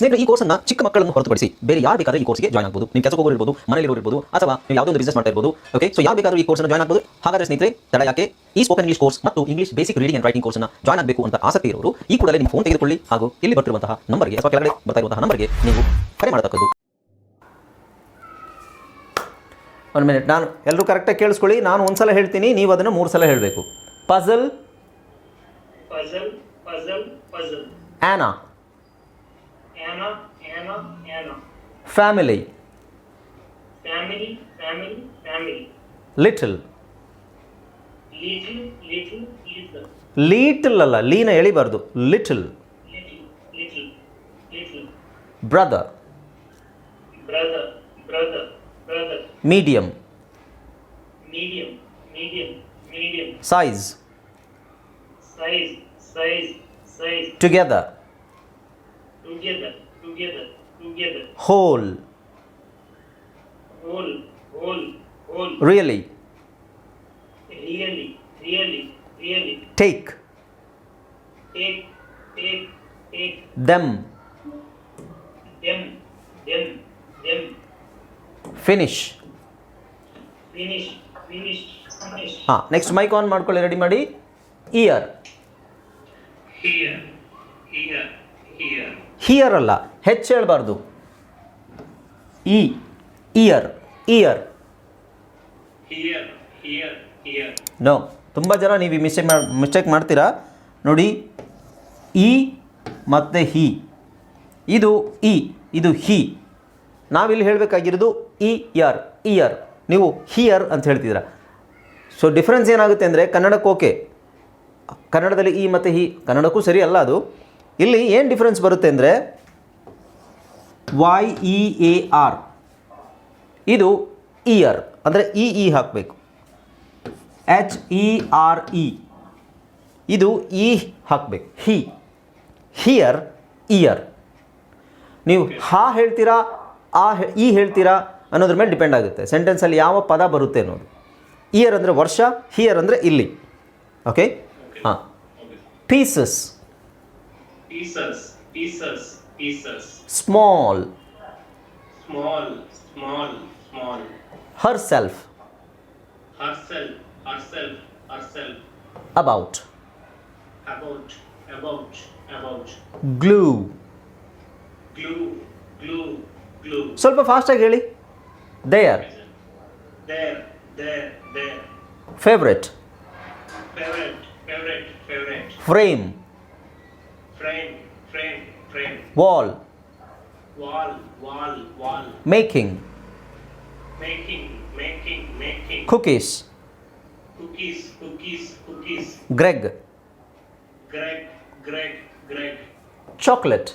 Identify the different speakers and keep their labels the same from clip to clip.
Speaker 1: ಸ್ನೇಹಿತರೆ ಈ ಕೋರ್ಸನ್ನ ಚಿಕ್ಕ ಮಕ್ಕಳನ್ನು ಹೊರತುಪಡಿಸಿ ಬೇರೆ ಯಾರು ಬೇಕಾದ್ರೆ ಈ ಕೋರ್ಸ್ಗೆ ಜಾಯ್ನ್ ಆಗಬಹುದು ನಿಮ್ಮ ಕೆಲಸ ಹೋಗೋರು ಇರ್ಬೋದು ಮನೆಯಲ್ಲಿ ಇರ್ಬೋದು ಅಥವಾ ನೀವು ಯಾವುದೋ ಒಂದು ಬಿಸ್ನೆಸ್ ಮಾಡ್ತಾ ಇರಬಹುದು ಓಕೆ ಸೊ ಯಾವ ಬೇಕಾದ್ರೂ ಈ ಕೋರ್ಸ್ ಜಾಯ್ನ್ ಆಗಬಹುದು ಹಾಗಾದ್ರೆ ಸ್ನೇಹಿತರೆ ತಡ ಯಾಕೆ? ಈ ಸ್ಪೋಕನ್ ಇಂಗ್ಲಿಷ್ ಕೋರ್ಸ್ ಮತ್ತು English basic reading and writing ಕೋರ್ಸ್ನ ಜಾಯ್ನ್ ಆಗಬೇಕು ಅಂತ ಆಸಕ್ತಿ ಇರೋರು ಈ ಕೂಡಲೇ ನಿಮ್ಮ ಫೋನ್ ತೆಗೆದುಕೊಳ್ಳಿ ಹಾಗೂ ಇಲ್ಲಿ ಬರ್ತಿರುವಂತಹ ನಂಬರ್ಗೆ ಅಥವಾ ಕೆಳಗಡೆ ಬರ್ತಾ ಇರುವಂತಹ ನಂಬರ್ಗೆ ನೀವು ಕರೆ ಮಾಡತಕ್ಕದ್ದು.
Speaker 2: ಒಂದು ಮಿನಿಟ್ ನಾನು ಎಲ್ಲರೂ ಕರೆಕ್ಟಾಗಿ ಕೇಳಿಸ್ಕೊಳ್ಳಿ. ನಾನು ಒಂದು ಸಲ ಹೇಳ್ತೀನಿ ನೀವು ಅದನ್ನು ಮೂರು ಸಲ ಹೇಳಬೇಕು ಪಝಲ್
Speaker 3: ಆನಾ.
Speaker 2: Anna
Speaker 3: Anna, Anna, Anna.
Speaker 2: Family
Speaker 3: Family, family, family.
Speaker 2: Little
Speaker 3: Little, little, little.
Speaker 2: Little ಅಲ್ಲ ಲೀನ ಎಳಿಬಾರ್ದು little
Speaker 3: Little, little, little.
Speaker 2: Brother
Speaker 3: Brother, brother, brother.
Speaker 2: Medium
Speaker 3: Medium, medium, medium.
Speaker 2: Size
Speaker 3: Size, size, size.
Speaker 2: Together
Speaker 3: Together, together, together.
Speaker 2: Whole
Speaker 3: Whole, whole, whole.
Speaker 2: Really
Speaker 3: Really, really, really.
Speaker 2: Take
Speaker 3: Take, take, take.
Speaker 2: Them
Speaker 3: Them, them, them.
Speaker 2: Finish
Speaker 3: Finish, finish, finish.
Speaker 2: ಹಾಂ next mic on ಮಾಡ್ಕೊಳ್ಳಿ ready ಮಾಡಿ ear
Speaker 3: Here, here, here.
Speaker 2: Here ಅಲ್ಲ ಹೆಚ್ಚು ಹೇಳಬಾರ್ದು. E year year. No ತುಂಬ ಜನ ನೀವು ಈ ಮಿಸ್ಟೇಕ್ ಮಾಡಿ ಮಿಸ್ಟೇಕ್ ಮಾಡ್ತೀರಾ? ನೋಡಿ ಇ ಮತ್ತು ಹಿ ಇದು ಇ ಇದು ಹಿ ನಾವಿಲ್ಲಿ ಹೇಳಬೇಕಾಗಿರೋದು ಇ ಯರ್ ಇಯರ್ ನೀವು ಹಿಯರ್ ಅಂತ ಹೇಳ್ತಿದ್ದೀರಾ. ಸೊ ಡಿಫ್ರೆನ್ಸ್ ಏನಾಗುತ್ತೆ ಅಂದರೆ ಕನ್ನಡಕ್ಕೆ ಓಕೆ ಕನ್ನಡದಲ್ಲಿ ಇ ಮತ್ತು ಹಿ ಕನ್ನಡಕ್ಕೂ ಸರಿ ಅಲ್ಲ ಅದು. ಇಲ್ಲಿ ಏನು ಡಿಫ್ರೆನ್ಸ್ ಬರುತ್ತೆ ಅಂದರೆ ವೈ ಇ ಎ ಆರ್ ಇದು ಇಯರ್ ಅಂದರೆ ಇ ಇ ಹಾಕಬೇಕು. ಎಚ್ ಇ ಆರ್ ಇ ಇದು ಇ ಹಾಕಬೇಕು. ಹಿ ಹಿಯರ್ ಇಯರ್ ನೀವು ಹಾ ಹೇಳ್ತೀರಾ ಆ ಇ ಹೇಳ್ತೀರಾ ಅನ್ನೋದ್ರ ಮೇಲೆ ಡಿಪೆಂಡ್ ಆಗುತ್ತೆ. ಸೆಂಟೆನ್ಸಲ್ಲಿ ಯಾವ ಪದ ಬರುತ್ತೆ ಅನ್ನೋದು. ಇಯರ್ ಅಂದರೆ ವರ್ಷ ಹಿಯರ್ ಅಂದರೆ ಇಲ್ಲಿ. ಓಕೆ ಹಾಂ.
Speaker 3: Pieces Pieces, pieces,
Speaker 2: pieces.
Speaker 3: Small Small, small,
Speaker 2: small. Herself
Speaker 3: Herself, herself, herself.
Speaker 2: About
Speaker 3: About, about, about.
Speaker 2: Glue
Speaker 3: Glue, glue, glue.
Speaker 2: ಸ್ವಲ್ಪ ಫಾಸ್ಟಾಗಿ ಹೇಳಿ there
Speaker 3: There, there, there.
Speaker 2: Favourite
Speaker 3: Favorite, favorite, favorite.
Speaker 2: Frame
Speaker 3: Frame, frame, frame.
Speaker 2: Wall
Speaker 3: Wall, wall, wall.
Speaker 2: Making
Speaker 3: Making, making, making.
Speaker 2: Cookies
Speaker 3: Cookies, cookies, cookies.
Speaker 2: Greg
Speaker 3: Greg, Greg, Greg.
Speaker 2: Chocolate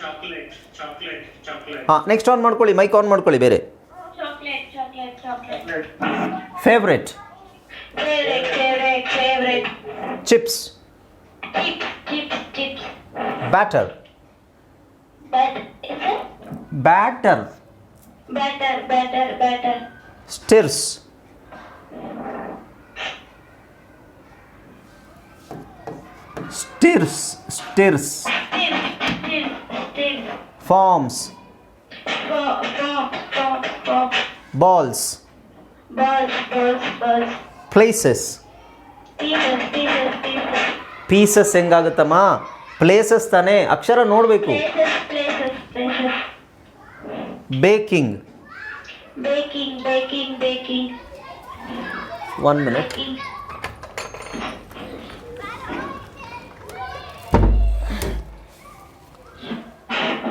Speaker 3: Chocolate, chocolate, chocolate.
Speaker 2: ಹಾಂ next on ಮಾಡ್ಕೊಳ್ಳಿ mic on ಮಾಡ್ಕೊಳ್ಳಿ ಬೇರೆ
Speaker 4: Chocolate, chocolate, chocolate.
Speaker 2: Favourite
Speaker 4: Favorite, favorite, favorite.
Speaker 2: Chips
Speaker 4: Chips, chips, chips.
Speaker 2: Batter.
Speaker 4: But,
Speaker 2: batter. Batter, batter,
Speaker 4: batter. Stirs. Stirs,
Speaker 2: stirs.
Speaker 4: Forms. Form, form, Forms.
Speaker 2: Balls.
Speaker 4: Balls, balls, balls.
Speaker 2: Places.
Speaker 4: Pieces, pieces, pieces.
Speaker 2: Pieces ಹೆಂಗಾಗುತ್ತಮ್ಮ? Places ತಾನೇ? ಅಕ್ಷರ ನೋಡಬೇಕು.
Speaker 4: Baking
Speaker 2: one minute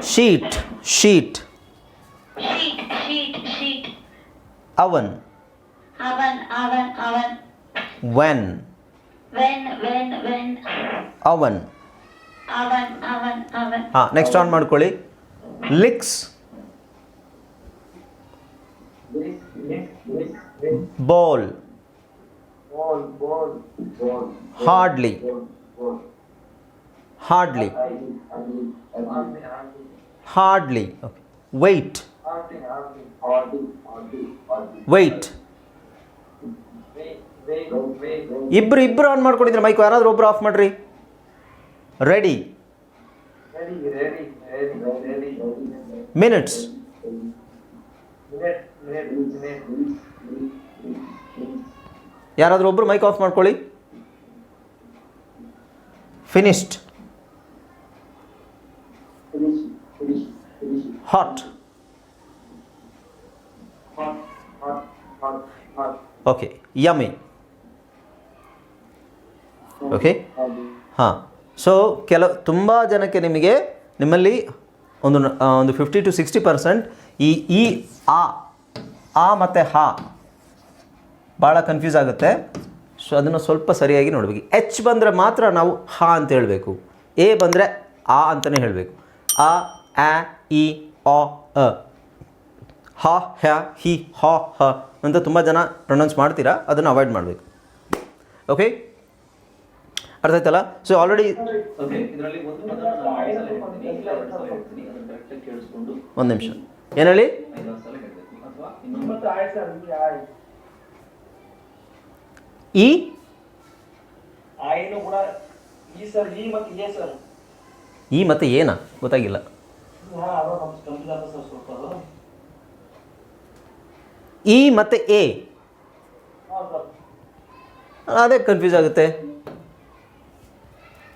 Speaker 4: sheet sheet oven oven oven when
Speaker 2: ಅವನ್
Speaker 4: Oven, oven, oven.
Speaker 2: ಹಾಂ next on ಮಾಡ್ಕೊಳ್ಳಿ licks ball hardly hardly hardly okay wait wait ಇಬ್ರು ಇಬ್ರು on ಮಾಡ್ಕೊಂಡಿದ್ರೆ mic ಯಾರಾದ್ರೂ ಒಬ್ರು ಆಫ್ ಮಾಡ್ರಿ. ರೆಡಿ ಮಿನಿಟ್ಸ್ ಯಾರಾದ್ರೂ ಒಬ್ರು ಮೈಕ್ ಆಫ್ ಮಾಡ್ಕೊಳ್ಳಿ. Finished hot okay yummy okay ಹಾಂ ಸೊ ಕೆಲವು ತುಂಬ ಜನಕ್ಕೆ ನಿಮಗೆ, ನಿಮ್ಮಲ್ಲಿ ಒಂದು ಒಂದು ಫಿಫ್ಟಿ ಟು ಸಿಕ್ಸ್ಟಿ ಪರ್ಸೆಂಟ್ ಈ ಈ, ಆ ಆ ಮತ್ತು ಹಾ ಭಾಳ ಕನ್ಫ್ಯೂಸ್ ಆಗುತ್ತೆ. ಸೊ ಅದನ್ನು ಸ್ವಲ್ಪ ಸರಿಯಾಗಿ ನೋಡಬೇಕು. ಎಚ್ ಬಂದರೆ ಮಾತ್ರ ನಾವು ಹಾ ಅಂತ ಹೇಳಬೇಕು. ಎ ಬಂದರೆ ಆ ಅಂತಲೇ ಹೇಳಬೇಕು. ಆ ಆ ಇ ಆ, ಅ. ಹ, ಹ್ಯಾ, ಹಿ, ಹ ಹ ಅಂತ ತುಂಬ ಜನ ಪ್ರೊನೌನ್ಸ್ ಮಾಡ್ತೀರಾ? ಅದನ್ನು ಅವಾಯ್ಡ್ ಮಾಡಬೇಕು. ಓಕೆ ಅರ್ಥ ಆಯ್ತಲ್ಲ ಸೊ ಆಲ್ರೆಡಿ ಒಂದು ನಿಮಿಷ. ಏನು ಹೇಳಿ ಈ?
Speaker 5: ಆಯ್ನು ಕೂಡ ಈ ಸರ್ ಈ ಮತ್ತು ಎ ಸರ್.
Speaker 2: ಈ ಮತ್ತೆ ಏನ? ಗೊತ್ತಾಗಿಲ್ಲ.
Speaker 5: ಹಾಂ ಅದು ನಮ್ಮ ಕಂಪ್ಯೂಟರ್ ಸರ್ ಸ್ವಲ್ಪ ಅದು.
Speaker 2: ಈ ಮತ್ತೆ ಎ? ಅದೇ ಕನ್ಫ್ಯೂಸ್ ಆಗುತ್ತೆ.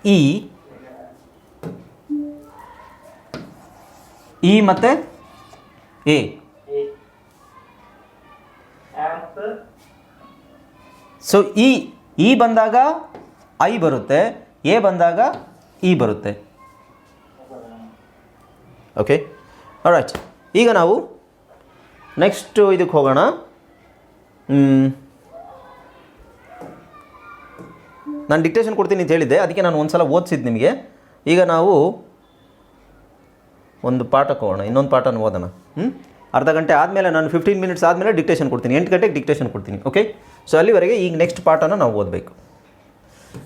Speaker 2: ಈ ಇ ಮತ್ತೆ ಎ. ಸೊ ಇ ಬಂದಾಗ ಐ ಬರುತ್ತೆ, ಎ ಬಂದಾಗ ಇ ಬರುತ್ತೆ. ಓಕೆ ರೈಟ್ ಈಗ ನಾವು ನೆಕ್ಸ್ಟ್ ಇದಕ್ಕೆ ಹೋಗೋಣ. ನಾನು ಡಿಕ್ಟೇಷನ್ ಕೊಡ್ತೀನಿ ಅಂತ ಹೇಳಿದ್ದೆ. ಅದಕ್ಕೆ ನಾನು ಒಂದು ಸಲ ಓದಿಸಿದ್ದು ನಿಮಗೆ. ಈಗ ನಾವು ಒಂದು ಪಾಠ ಕೋಣ ಇನ್ನೊಂದು ಪಾಠನ ಓದೋಣ. ಹ್ಞೂ ಅರ್ಧ ಗಂಟೆ ಆದಮೇಲೆ ನಾನು ಫಿಫ್ಟೀನ್ ಮಿನಿಟ್ಸ್ ಆದಮೇಲೆ ಡಿಕ್ಟೇಷನ್ ಕೊಡ್ತೀನಿ. ಎಂಟು ಗಂಟೆಗೆ ಡಿಕ್ಟೇಷನ್ ಕೊಡ್ತೀನಿ. ಓಕೆ ಸೊ ಅಲ್ಲಿವರೆಗೆ ಈಗ ನೆಕ್ಸ್ಟ್ ಪಾಠನ ನಾವು ಓದಬೇಕು.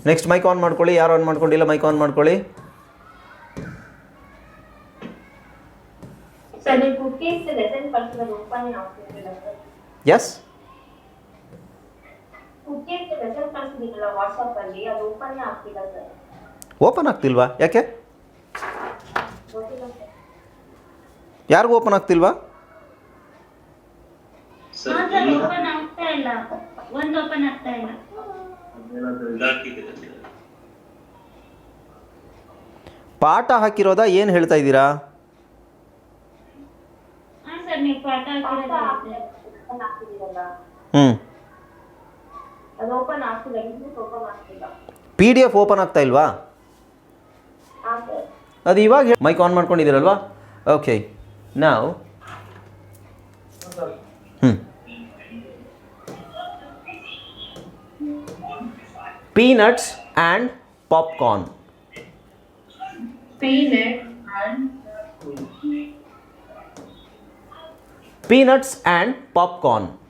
Speaker 2: ನೆಕ್ಸ್ಟ್ ಮೈಕ್ ಆನ್ ಮಾಡ್ಕೊಳ್ಳಿ. ಯಾರು ಆನ್ ಮಾಡ್ಕೊಂಡಿಲ್ಲ ಮೈಕ್ ಆನ್ ಮಾಡ್ಕೊಳ್ಳಿ.
Speaker 6: ಸರ್ ನೀವು ಕುಕ್ಕೀಸ್ ಲೆಸನ್ ಕಳ್ಸಿರೋದು ಓಪನ್ ಆಗ್ತಿರಲಿಲ್ಲ ಸರ್
Speaker 2: ಎಸ್
Speaker 6: ಕುಕ್ಕೀಸ್ ವಾಟ್ಸಪ್ ಅಲ್ಲಿ ಅದು ಓಪನ್ ಆಗ್ತಿಲ್ಲ ಸರ್
Speaker 2: ಓಪನ್ ಆಗ್ತಿಲ್ವಾ? ಯಾಕೆ?
Speaker 6: ಗೊತ್ತಿಲ್ಲ ಸರ್.
Speaker 2: ಯಾರಿಗೂ ಓಪನ್ ಆಗ್ತಿಲ್ವಾ?
Speaker 4: ಹಾ ಸರ್ ಓಪನ್ ಆಗ್ತಾ ಇಲ್ಲ. ಒಂದು ಓಪನ್ ಆಗ್ತಾ ಇಲ್ಲ.
Speaker 2: ಪಾಠ ಹಾಕಿರೋದಾ ಏನು ಹೇಳ್ತಾ ಇದ್ದೀರಾ?
Speaker 4: ಹಾ ಸರ್ ನೀವು ಪಾಠ ಹಾಕಿರೋದು
Speaker 6: ಓಪನ್ ಆಗ್ತಿದ್ದೀರಲ್ಲ
Speaker 2: ಹ್ಞೂ
Speaker 6: ಅದು ಓಪನ್ ಆಗ್ತಿಲ್ಲ ಇಂಗ್ಲೀಷ್ ಓಪನ್ ಆಗ್ತಿಲ್ಲ.
Speaker 2: ಪಿ ಡಿ ಎಫ್ ಓಪನ್ ಆಗ್ತಾ ಇಲ್ವಾ?
Speaker 6: ಹಾ ಸರ್.
Speaker 2: ಅದು ಇವಾಗ ಮೈಕ್ ಆನ್ ಮಾಡ್ಕೊಂಡಿದ್ದೀರಲ್ವಾ? ಓಕೆ ನಾವು
Speaker 5: ಸರ್
Speaker 2: ಹ್ಞೂ peanuts and popcorn
Speaker 6: peanut and
Speaker 2: peanuts and popcorn
Speaker 6: peanuts and popcorn.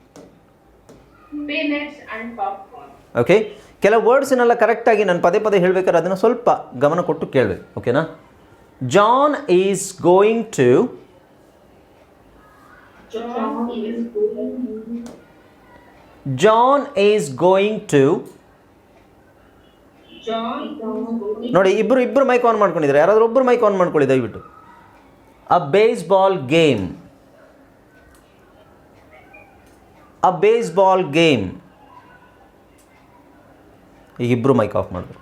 Speaker 2: Okay ಕೆಲವು ವರ್ಡ್ಸನ್ನೆಲ್ಲ ಕರೆಕ್ಟಾಗಿ ನಾನು ಪದೇ ಪದೇ ಹೇಳಬೇಕಾದ್ರೆ ಅದನ್ನು ಸ್ವಲ್ಪ ಗಮನ ಕೊಟ್ಟು ಕೇಳಬೇಕು. ಓಕೆನಾ John is going to
Speaker 6: John is
Speaker 2: going to ನೋಡಿ ಇಬ್ಬರು ಇಬ್ಬರು ಮೈಕ್ ಆನ್ ಮಾಡ್ಕೊಂಡಿದ್ದಾರೆ. ಯಾರಾದರೂ ಒಬ್ಬರು ಮೈಕ್ ಆನ್ ಮಾಡ್ಕೊಳ್ಳಿ ದಯವಿಟ್ಟು. A baseball game a baseball game ಈಗ ಇಬ್ಬರು ಮೈಕ್ ಆಫ್ ಮಾಡಿದ್ರು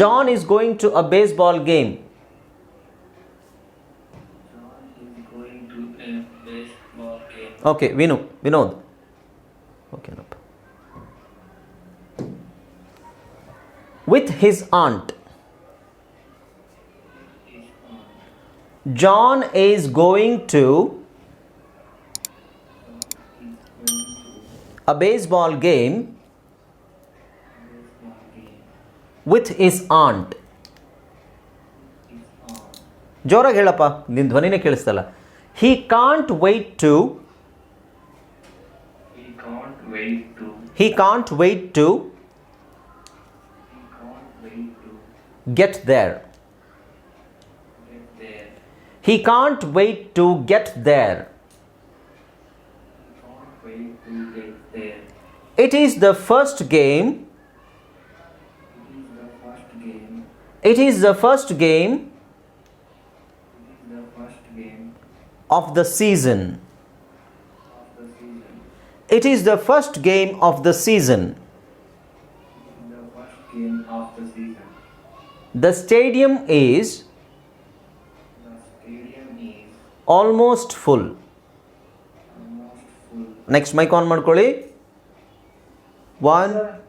Speaker 2: John is going to a baseball game
Speaker 7: going to a baseball game.
Speaker 2: ಓಕೆ Vinu Vinod ಓಕೆನಪ್ಪ with his aunt John is going to a baseball game with his aunt ಜೋರಾಗಿ ಹೇಳಪ್ಪ ನಿನ್ನ ಧ್ವನಿನೇ ಕೇಳಿಸ್ತಲ್ಲ.
Speaker 7: He can't wait to
Speaker 2: He can't wait to get there wait
Speaker 7: can't wait to get to
Speaker 2: it is the first game
Speaker 7: It is the first game.
Speaker 2: it is the first game
Speaker 7: It is the first game
Speaker 2: of the season
Speaker 7: of the season.
Speaker 2: it is the first game of the season
Speaker 7: It is the first game of the season.
Speaker 2: the stadium is
Speaker 7: The stadium is
Speaker 2: almost full
Speaker 7: almost full.
Speaker 2: next mic on ಮಾಡ್ಕೊಳ್ಳಿ one